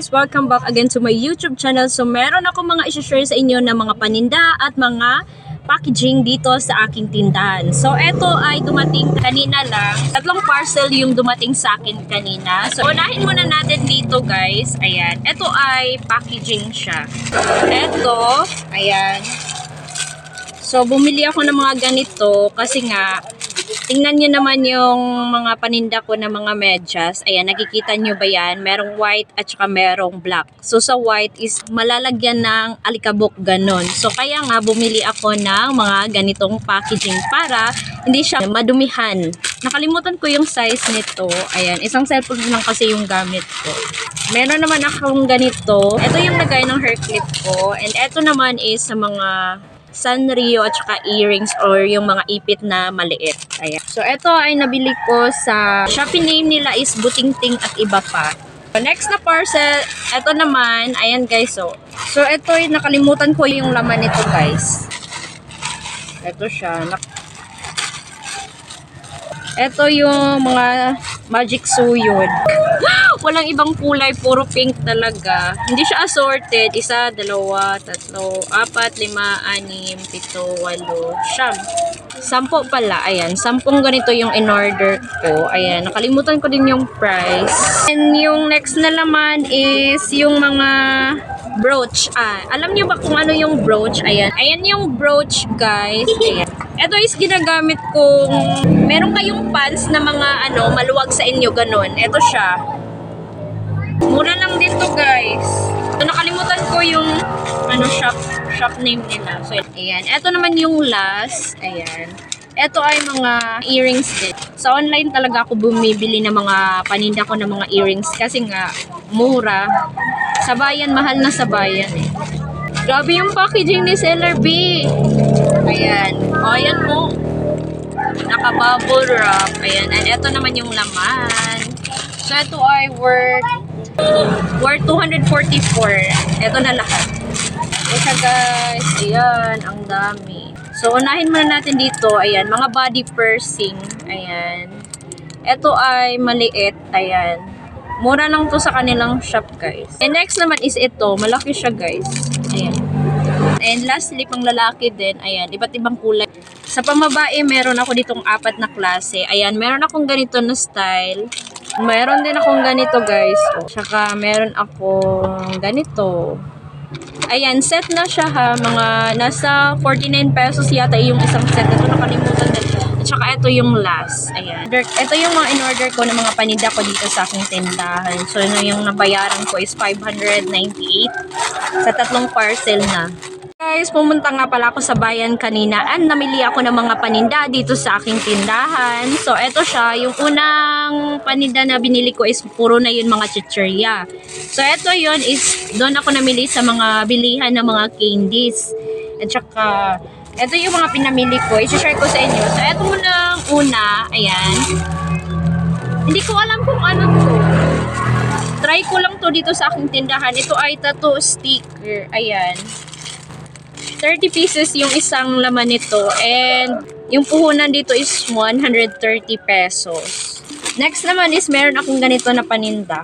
guys! Welcome back again to my YouTube channel. So meron ako mga isi-share sa inyo na mga paninda at mga packaging dito sa aking tindahan. So eto ay dumating kanina lang. Tatlong parcel yung dumating sa akin kanina. So unahin muna natin dito guys. Ayan. Ito ay packaging siya. Eto, ayan. So bumili ako ng mga ganito kasi nga Tingnan nyo naman yung mga paninda ko na mga medyas. Ayan, nakikita nyo ba yan? Merong white at saka merong black. So, sa white is malalagyan ng alikabok ganon. So, kaya nga bumili ako ng mga ganitong packaging para hindi siya madumihan. Nakalimutan ko yung size nito. Ayan, isang cellphone lang kasi yung gamit ko. Meron naman akong ganito. Ito yung lagay ng hair clip ko. And ito naman is sa mga Sanrio at saka earrings or yung mga ipit na maliit. Ayan. So, ito ay nabili ko sa Shopee name nila is Butingting at iba pa. So, next na parcel, ito naman, ayan guys, so. So, ito nakalimutan ko yung laman nito guys. Ito siya. Ito yung mga magic suyod. Walang ibang kulay, puro pink talaga. Hindi siya assorted. Isa, dalawa, tatlo, apat, lima, anim, pito, walo, siyam. Sampo pala. Ayan, sampung ganito yung in-order ko. Ayan, nakalimutan ko din yung price. And yung next na laman is yung mga brooch. Ah, alam niyo ba kung ano yung brooch? Ayan. Ayan yung brooch, guys. Ayan. Ito is ginagamit kung meron kayong pants na mga ano, maluwag sa inyo, ganun. Ito siya. Lang dito, guys. So, nakalimutan ko yung ano shop shop name nila. So, ayan. Ito naman yung last. Ayan. Ito ay mga earrings din. Sa online talaga ako bumibili ng mga paninda ko ng mga earrings kasi nga mura. Sa bayan, mahal na sa bayan eh. Grabe yung packaging ni Seller B. Ayan. O, ayan mo. Naka-bubble wrap. Ayan. And ito naman yung laman. So, ito ay worth worth 244. Ito na lahat. Ito guys. Ayan. Ang dami. So, unahin muna natin dito. Ayan. Mga body pursing. Ayan. Ito ay maliit. Ayan. Mura lang to sa kanilang shop, guys. And next naman is ito. Malaki siya, guys. Ayan. And lastly, pang lalaki din, ayan, iba't ibang kulay. Sa pamabae, meron ako ditong apat na klase. Ayan, meron akong ganito na style. Meron din akong ganito, guys. Tsaka, meron akong ganito. Ayan, set na siya ha. Mga nasa 49 pesos yata yung isang set. Ito nakalimutan din. At saka ito yung last. Ayan. Ito yung mga in-order ko ng mga paninda ko dito sa aking tindahan. So, na yung nabayaran ko is 598 sa tatlong parcel na. Guys, pumunta nga pala ako sa bayan kanina and namili ako ng mga paninda dito sa aking tindahan. So, eto siya. Yung unang paninda na binili ko is puro na yun mga chichirya. So, eto yun is doon ako namili sa mga bilihan ng mga candies. At saka, eto yung mga pinamili ko. I-share ko sa inyo. So, eto muna una. Ayan. Hindi ko alam kung ano to. Try ko lang to dito sa aking tindahan. Ito ay tattoo sticker. Ayan. 30 pieces yung isang laman nito and yung puhunan dito is 130 pesos. Next naman is meron akong ganito na paninda.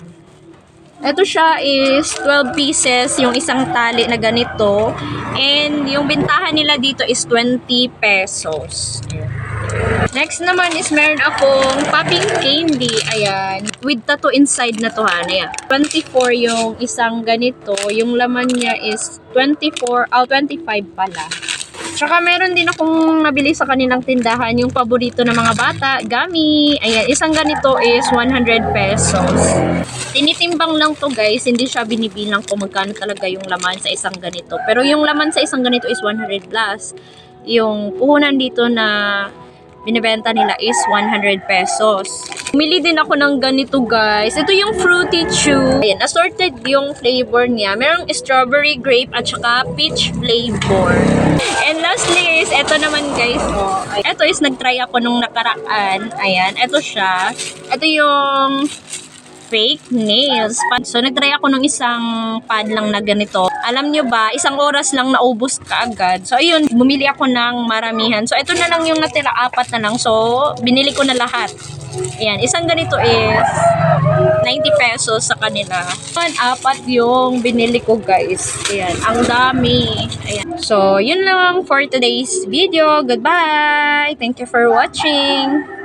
Ito siya is 12 pieces yung isang tali na ganito and yung bintahan nila dito is 20 pesos. Next naman is meron akong popping candy. Ayan. With tattoo inside na to ha. Ayan. 24 yung isang ganito. Yung laman niya is 24, oh 25 pala. Tsaka meron din akong nabili sa kanilang tindahan yung paborito ng mga bata, gummy. Ayan, isang ganito is 100 pesos. Tinitimbang lang to guys, hindi siya binibilang kung magkano talaga yung laman sa isang ganito. Pero yung laman sa isang ganito is 100 plus. Yung puhunan dito na binibenta nila is 100 pesos. Bumili din ako ng ganito guys. Ito yung fruity chew. Ayan, assorted yung flavor niya. Merong strawberry, grape, at saka peach flavor. And lastly is, ito naman guys, oh. Ito is nagtry ako nung nakaraan. Ayan, ito siya. Ito yung fake nails. So, nagtry ako ng isang pad lang na ganito. Alam nyo ba, isang oras lang naubos ka agad. So, ayun, bumili ako ng maramihan. So, ito na lang yung natira, apat na lang. So, binili ko na lahat. Ayan, isang ganito is 90 pesos sa kanila. Ayan, apat yung binili ko guys. Ayan, ang dami. Ayan. So, yun lang for today's video. Goodbye! Thank you for watching!